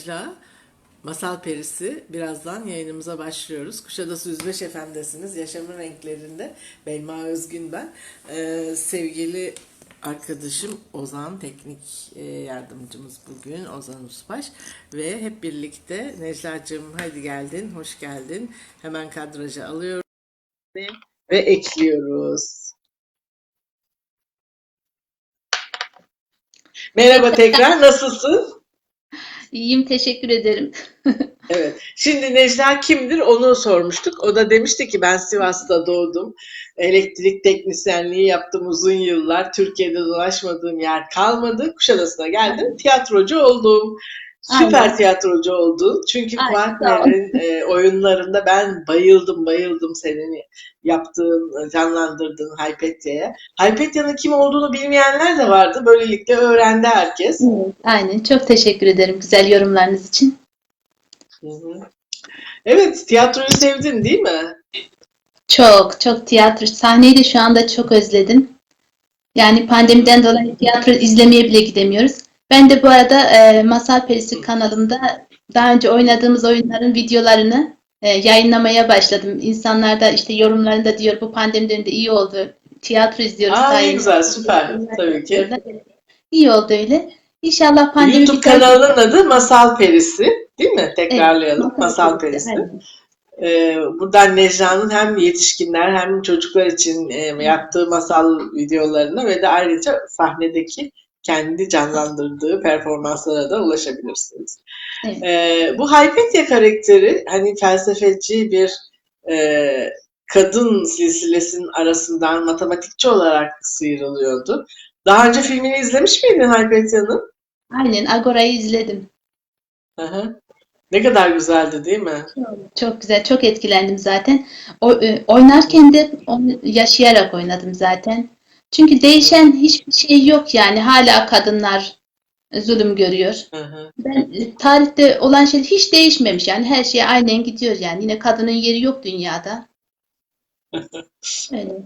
Necla, Masal Perisi. Birazdan yayınımıza başlıyoruz. Kuşadası 105 FM'desiniz. Yaşamın renklerinde. Belma Özgün ben. Ee, sevgili arkadaşım Ozan, teknik e, yardımcımız bugün. Ozan Usbaş. Ve hep birlikte Necla'cığım hadi geldin, hoş geldin. Hemen kadraja alıyorum. Ve ekliyoruz. Merhaba tekrar, nasılsın? İyiyim, teşekkür ederim. Evet. Şimdi Necla kimdir onu sormuştuk. O da demişti ki ben Sivas'ta doğdum. Elektrik teknisyenliği yaptım uzun yıllar. Türkiye'de dolaşmadığım yer kalmadı. Kuşadası'na geldim. Tiyatrocu oldum. Süper Aynen. tiyatrocu oldun. Çünkü Ay, Fuat sağ ol. Merer'in e, oyunlarında ben bayıldım bayıldım senin yaptığın, canlandırdığın Haypetye'ye. Haypetye'nin kim olduğunu bilmeyenler de vardı. Böylelikle öğrendi herkes. Evet, Aynen, çok teşekkür ederim güzel yorumlarınız için. Hı hı. Evet, tiyatroyu sevdin değil mi? Çok, çok tiyatro, sahneyi de şu anda çok özledim. Yani pandemiden dolayı tiyatro izlemeye bile gidemiyoruz. Ben de bu arada e, Masal Perisi kanalımda daha önce oynadığımız oyunların videolarını e, yayınlamaya başladım. İnsanlar da işte yorumlarında diyor bu pandemiden de iyi oldu. Tiyatro izliyoruz Aa, ne sayende. güzel, süper. Tabii ki. İyi oldu öyle. İnşallah pandemi YouTube biter- kanalının adı Masal Perisi, değil mi? Tekrarlayalım. Evet, Masal Perisi. Aynen. Ee, buradan Necla'nın hem yetişkinler hem çocuklar için e, yaptığı masal videolarına ve de ayrıca sahnedeki kendi canlandırdığı performanslara da ulaşabilirsiniz. Evet. Ee, bu Haypetya karakteri hani felsefeci bir e, kadın silsilesinin arasından matematikçi olarak sıyrılıyordu. Daha önce filmini izlemiş miydin Haypetya'nın? Aynen Agora'yı izledim. Hı. Ne kadar güzeldi değil mi? Çok güzel, çok etkilendim zaten. O, e, oynarken de onu yaşayarak oynadım zaten. Çünkü değişen hiçbir şey yok yani. Hala kadınlar zulüm görüyor. Hı hı. Ben e, tarihte olan şey hiç değişmemiş yani. Her şey aynen gidiyor yani. Yine kadının yeri yok dünyada. Öyle.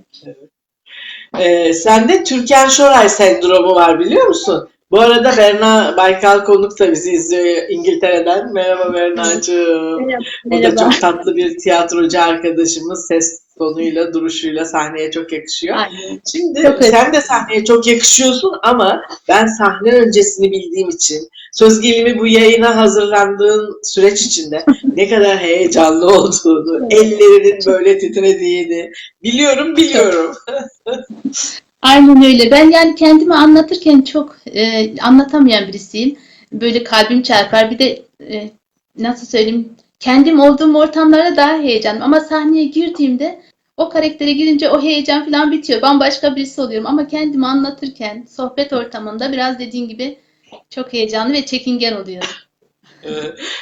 Ee, sende Türkan Şoray sendromu var biliyor musun? Bu arada Berna Baykal konuk da bizi izliyor İngiltere'den. Merhaba Berna'cığım. Merhaba. O da çok tatlı bir tiyatrocu arkadaşımız. Ses tonuyla, duruşuyla sahneye çok yakışıyor. Aynen. Şimdi Çok sen de sahneye çok yakışıyorsun ama ben sahne öncesini bildiğim için söz gelimi bu yayına hazırlandığın süreç içinde ne kadar heyecanlı olduğunu, ellerinin böyle titrediğini biliyorum biliyorum. Aynen öyle. Ben yani kendimi anlatırken çok e, anlatamayan birisiyim. Böyle kalbim çarpar. Bir de e, nasıl söyleyeyim? Kendim olduğum ortamlarda daha heyecanlıyım. Ama sahneye girdiğimde o karaktere girince o heyecan falan bitiyor. Bambaşka birisi oluyorum. Ama kendimi anlatırken sohbet ortamında biraz dediğin gibi çok heyecanlı ve çekingen oluyorum. Ee,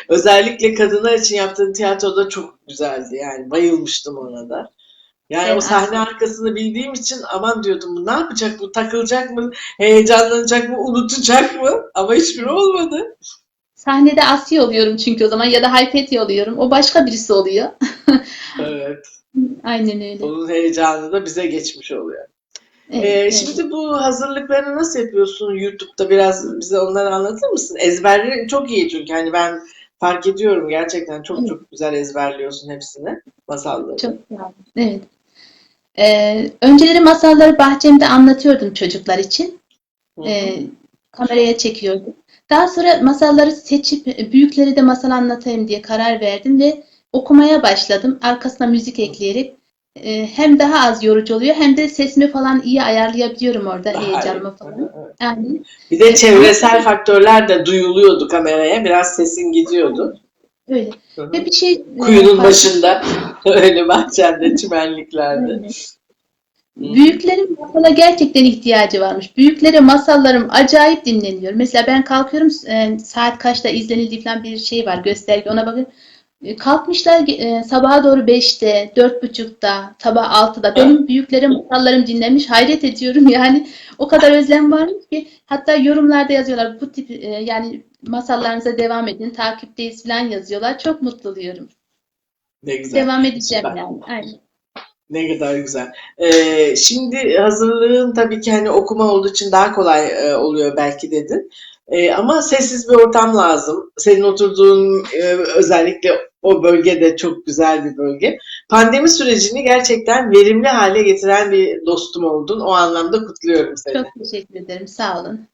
özellikle kadınlar için yaptığın tiyatroda çok güzeldi yani bayılmıştım ona da. Yani o Evet, sahne aslında. arkasını bildiğim için aman diyordum bu ne yapacak bu takılacak mı heyecanlanacak mı unutacak mı ama hiçbiri olmadı. Sahnede Asya oluyorum çünkü o zaman ya da Haypetya oluyorum. O başka birisi oluyor. Evet Aynen öyle. onun heyecanı da bize geçmiş oluyor. Evet, Ee, evet. şimdi bu hazırlıklarını nasıl yapıyorsun YouTube'da biraz bize onları anlatır mısın? Ezberlerin çok iyi çünkü hani ben fark ediyorum gerçekten çok Evet. çok güzel ezberliyorsun hepsini masalları. Çok sağ olun. Evet. Ee, önceleri masalları bahçemde anlatıyordum çocuklar için. Ee, kameraya çekiyordum. Daha sonra masalları seçip e, büyüklere de masal anlatayım diye karar verdim ve okumaya başladım. Arkasına müzik ekleyerek Ee, hem daha az yorucu oluyor hem de sesimi falan iyi ayarlayabiliyorum orada Daha heyecanımı falan. Evet. Yani Bir de çevresel faktörler de duyuluyordu kameraya. Biraz sesin gidiyordu. Öyle. Ve bir şey e, Kuyunun fark- başında, öyle bahçende, çimenliklerde. Öyle. Büyüklerin masala gerçekten ihtiyacı varmış. Büyüklere masallarım acayip dinleniyor. Mesela ben kalkıyorum e, saat kaçta izlenildiği falan bir şey var gösterge ona bakın. E, Kalkmışlar e, sabaha doğru 5'te, 4.30'da, sabah 6'da. Benim büyüklerim masallarım dinlenmiş. Hayret ediyorum yani. O kadar özlem varmış ki hatta yorumlarda yazıyorlar bu tip e, yani masallarınıza devam edin, takipteyiz falan yazıyorlar. Çok mutlu oluyorum. Ne güzel. Devam edeceğim Süper. yani. Aynen. Ne kadar güzel. Ee, şimdi hazırlığın tabii ki hani okuma olduğu için daha kolay e, oluyor belki dedin. E, ama sessiz bir ortam lazım. Senin oturduğun e, özellikle o bölge de çok güzel bir bölge. Pandemi sürecini gerçekten verimli hale getiren bir dostum oldun. O anlamda kutluyorum seni. Çok teşekkür ederim. Sağ olun.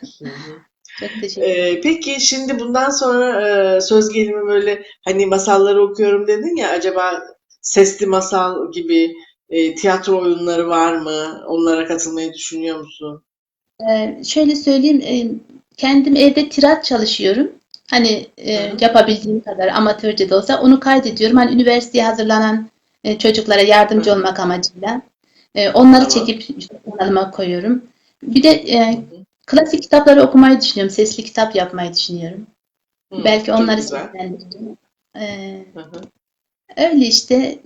Hı hı. Çok teşekkür Ee, peki şimdi bundan sonra e, söz gelimi böyle hani masalları okuyorum dedin ya acaba sesli masal gibi e, tiyatro oyunları var mı? Onlara katılmayı düşünüyor musun? Ee, şöyle söyleyeyim, e, kendim evde tirat çalışıyorum. Hani e, yapabildiğim kadar amatörce de olsa onu kaydediyorum. Hani üniversiteye hazırlanan e, çocuklara yardımcı olmak amacıyla. E, onları Tamam. çekip işte kanalıma koyuyorum. Bir de e, klasik kitapları okumayı düşünüyorum. Sesli kitap yapmayı düşünüyorum. Hı, Belki onları güzel. seslendireceğim. E, Hı hı. öyle işte.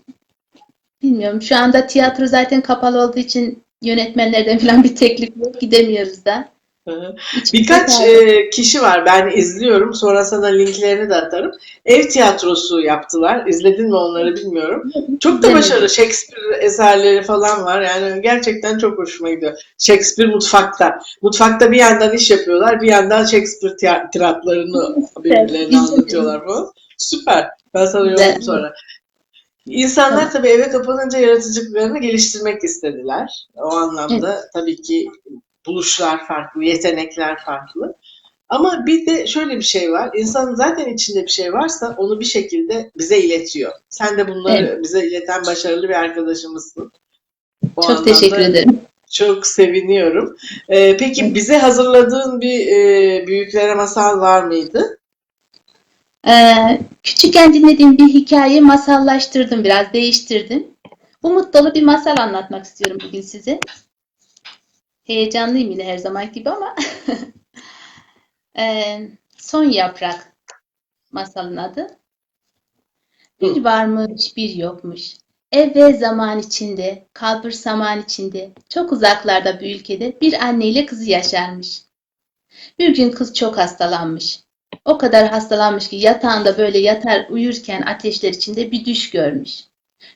Bilmiyorum. Şu anda tiyatro zaten kapalı olduğu için yönetmenlerden falan bir teklif yok. Gidemiyoruz da. Birkaç e, kişi var ben izliyorum sonra sana linklerini de atarım. Ev tiyatrosu yaptılar. İzledin mi onları bilmiyorum. Çok da başarılı. Shakespeare eserleri falan var. Yani gerçekten çok hoşuma gidiyor. Shakespeare mutfakta. Mutfakta bir yandan iş yapıyorlar, bir yandan Shakespeare tiratlarını birbirlerine anlatıyorlar falan. Süper. Ben sana yollayayım sonra. İnsanlar tabii eve kapanınca yaratıcılıklarını geliştirmek istediler. O anlamda tabii ki buluşlar farklı, yetenekler farklı. Ama bir de şöyle bir şey var. İnsanın zaten içinde bir şey varsa onu bir şekilde bize iletiyor. Sen de bunları Evet. bize ileten başarılı bir arkadaşımızsın. O Çok teşekkür ederim. çok seviniyorum. Ee, peki bize hazırladığın bir e, büyüklere masal var mıydı? Ee, küçükken dinlediğim bir hikayeyi masallaştırdım biraz, değiştirdim. Umut dolu bir masal anlatmak istiyorum bugün size. Heyecanlıyım yine her zaman gibi ama. Ee, Son Yaprak masalın adı. Bir varmış, bir yokmuş. Evvel zaman içinde, kalbur zaman içinde, çok uzaklarda bir ülkede bir anne ile kızı yaşarmış. Bir gün kız çok hastalanmış. O kadar hastalanmış ki yatağında böyle yatar uyurken ateşler içinde bir düş görmüş.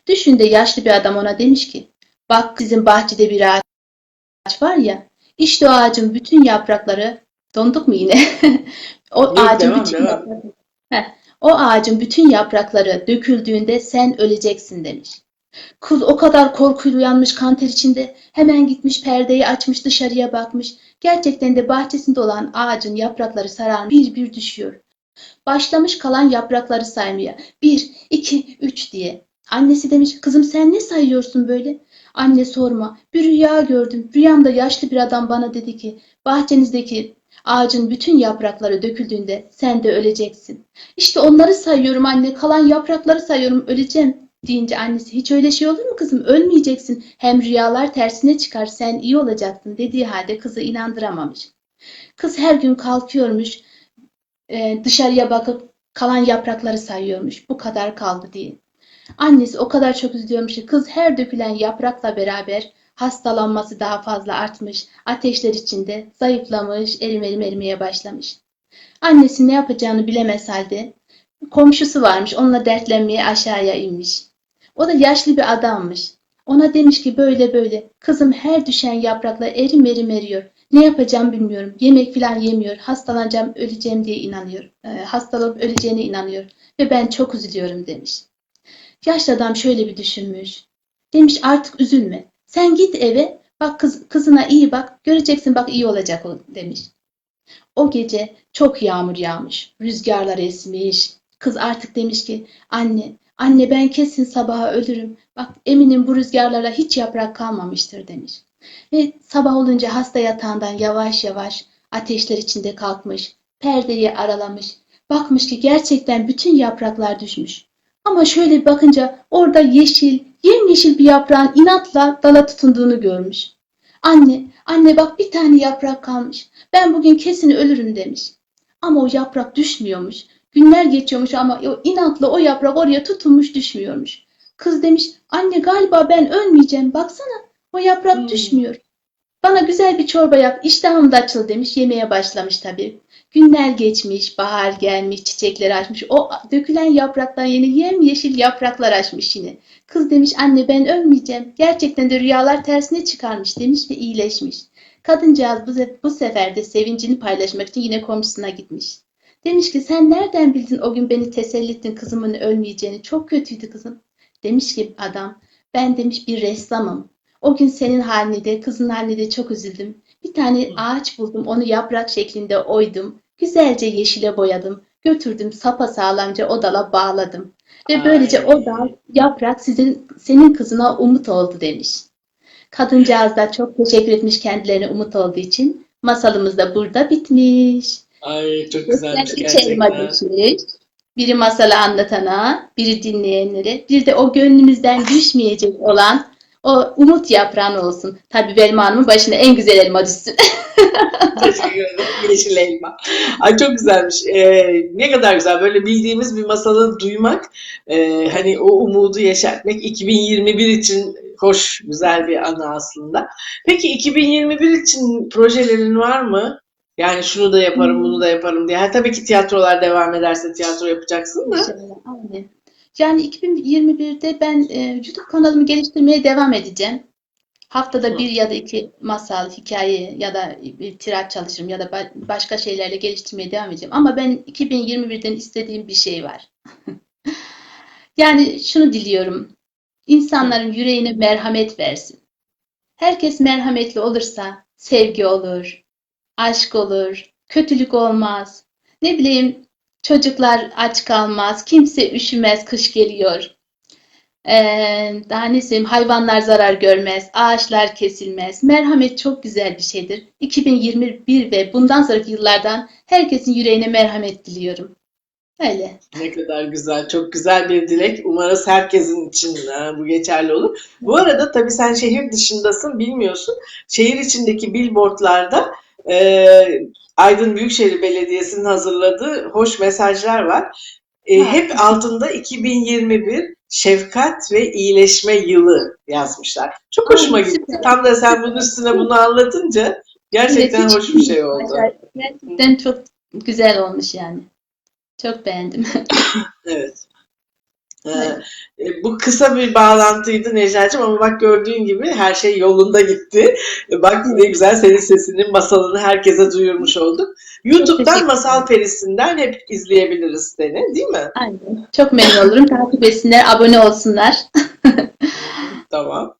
Düşünde yaşlı bir adam ona demiş ki, bak bizim bahçede bir ağaç var ya, işte o ağacın bütün yaprakları, donduk mu yine? o Yok, ağacın devam, bütün devam. yaprakları, Heh, o ağacın bütün yaprakları döküldüğünde sen öleceksin demiş. Kız o kadar korkuyla uyanmış kanter içinde hemen gitmiş perdeyi açmış dışarıya bakmış. Gerçekten de bahçesinde olan ağacın yaprakları sararmış bir bir düşüyor. Başlamış kalan yaprakları saymaya. Bir, iki, üç diye. Annesi demiş kızım sen ne sayıyorsun böyle? Anne sorma. Bir rüya gördüm. Rüyamda yaşlı bir adam bana dedi ki bahçenizdeki ağacın bütün yaprakları döküldüğünde sen de öleceksin. İşte onları sayıyorum anne. Kalan yaprakları sayıyorum. Öleceğim deyince annesi hiç öyle şey olur mu kızım? Ölmeyeceksin. Hem rüyalar tersine çıkar. Sen iyi olacaksın dediği halde kızı inandıramamış. Kız her gün kalkıyormuş. e, dışarıya bakıp kalan yaprakları sayıyormuş. Bu kadar kaldı diye. Annesi o kadar çok üzülüyormuş ki kız her dökülen yaprakla beraber hastalanması daha fazla artmış. Ateşler içinde zayıflamış, erim erim erimeye başlamış. Annesi ne yapacağını bilemez halde komşusu varmış onunla dertlenmeye aşağıya inmiş. O da yaşlı bir adammış. Ona demiş ki böyle böyle kızım her düşen yaprakla erim erim eriyor. Ne yapacağım bilmiyorum. Yemek falan yemiyor. Hastalanacağım, öleceğim diye inanıyor. E, hastalanıp öleceğine inanıyor. Ve ben çok üzülüyorum demiş. Yaşlı adam şöyle bir düşünmüş. Demiş artık üzülme. Sen git eve. Bak kız, kızına iyi bak. Göreceksin bak iyi olacak o demiş. O gece çok yağmur yağmış. Rüzgarlar esmiş. Kız artık demiş ki anne, anne ben kesin sabaha ölürüm. Bak eminim bu rüzgarlara hiç yaprak kalmamıştır demiş. Ve sabah olunca hasta yatağından yavaş yavaş ateşler içinde kalkmış. Perdeyi aralamış. Bakmış ki gerçekten bütün yapraklar düşmüş. Ama şöyle bir bakınca orada yeşil, yemyeşil bir yaprağın inatla dala tutunduğunu görmüş. Anne, anne bak bir tane yaprak kalmış. Ben bugün kesin ölürüm demiş. Ama o yaprak düşmüyormuş. Günler geçiyormuş ama o inatla o yaprak oraya tutunmuş düşmüyormuş. Kız demiş, anne galiba ben ölmeyeceğim. Baksana o yaprak Hmm. düşmüyor. Bana güzel bir çorba yap, iştahım da açıl demiş. Yemeye başlamış tabii. Günler geçmiş, bahar gelmiş, çiçekler açmış. O dökülen yapraktan yeni yemyeşil yapraklar açmış yine. Kız demiş anne ben ölmeyeceğim. Gerçekten de rüyalar tersine çıkarmış demiş ve iyileşmiş. Kadıncağız bu, bu sefer de sevincini paylaşmak için yine komşusuna gitmiş. Demiş ki sen nereden bildin o gün beni teselli ettin kızımın ölmeyeceğini. Çok kötüydü kızım. Demiş ki adam ben demiş bir ressamım. O gün senin haline de kızın haline de çok üzüldüm. Bir tane ağaç buldum onu yaprak şeklinde oydum. Güzelce yeşile boyadım. Götürdüm sapasağlamca o dala bağladım. Ve böylece o dal yaprak sizin senin kızına umut oldu demiş. Kadıncağız da çok teşekkür etmiş kendilerine umut olduğu için. Masalımız da burada bitmiş. Ay çok güzelmiş gerçekten. düşmüş. Biri masalı anlatana, biri dinleyenlere, bir de o gönlümüzden düşmeyecek olan o umut yaprağın olsun. Tabii Belma Hanım'ın başına en güzel elma düşsün. Teşekkür ederim. Yeşil elma. Ay çok güzelmiş. Ee, ne kadar güzel böyle bildiğimiz bir masalı duymak, e, hani o umudu yaşatmak 2021 için hoş, güzel bir anı aslında. Peki 2021 için projelerin var mı? Yani şunu da yaparım, bunu da yaparım diye. Ha, tabii ki tiyatrolar devam ederse tiyatro yapacaksın da. Aynen. Yani 2021'de ben e, YouTube kanalımı geliştirmeye devam edeceğim. Haftada bir ya da iki masal, hikaye ya da bir tirat çalışırım ya da ba- başka şeylerle geliştirmeye devam edeceğim. Ama ben 2021'den istediğim bir şey var. Yani şunu diliyorum. İnsanların yüreğine merhamet versin. Herkes merhametli olursa sevgi olur, aşk olur, kötülük olmaz. Ne bileyim çocuklar aç kalmaz, kimse üşümez kış geliyor. Ee, daha ne söyleyeyim hayvanlar zarar görmez, ağaçlar kesilmez. Merhamet çok güzel bir şeydir. 2021 ve bundan sonraki yıllardan herkesin yüreğine merhamet diliyorum. Öyle. Ne kadar güzel, çok güzel bir dilek. Umarız herkesin için e, bu geçerli olur. Bu arada tabii sen şehir dışındasın, bilmiyorsun. Şehir içindeki billboardlarda e, Aydın Büyükşehir Belediyesi'nin hazırladığı hoş mesajlar var. E, hep altında 2021 şefkat ve iyileşme yılı yazmışlar. Çok hoşuma gitti. Tam da sen bunun üstüne bunu anlatınca gerçekten hoş bir şey oldu. Gerçekten çok güzel olmuş yani. Çok beğendim. Evet. Ee, bu kısa bir bağlantıydı Necla'cığım ama bak gördüğün gibi her şey yolunda gitti. E, Bak ne güzel senin sesinin masalını herkese duyurmuş olduk. YouTube'dan Masal Perisi'nden hep izleyebiliriz seni değil mi? Aynen. Çok memnun olurum. Takip etsinler, abone olsunlar. Tamam.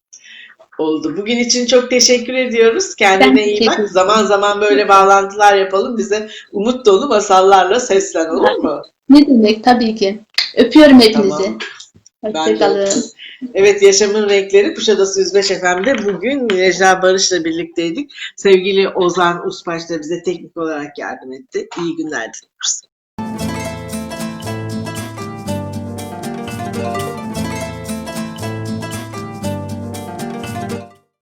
Oldu. Bugün için çok teşekkür ediyoruz. Kendine Ben iyi bak. Zaman zaman böyle bağlantılar yapalım. Bize umut dolu masallarla seslen olur mu? Ne demek? Tabii ki. Öpüyorum hepinizi. Tamam. Hoşçakalın. Evet Yaşamın Renkleri Kuşadası 105 FM'de bugün Necla Barış'la birlikteydik. Sevgili Ozan Uspaş da bize teknik olarak yardım etti. İyi günler diliyoruz.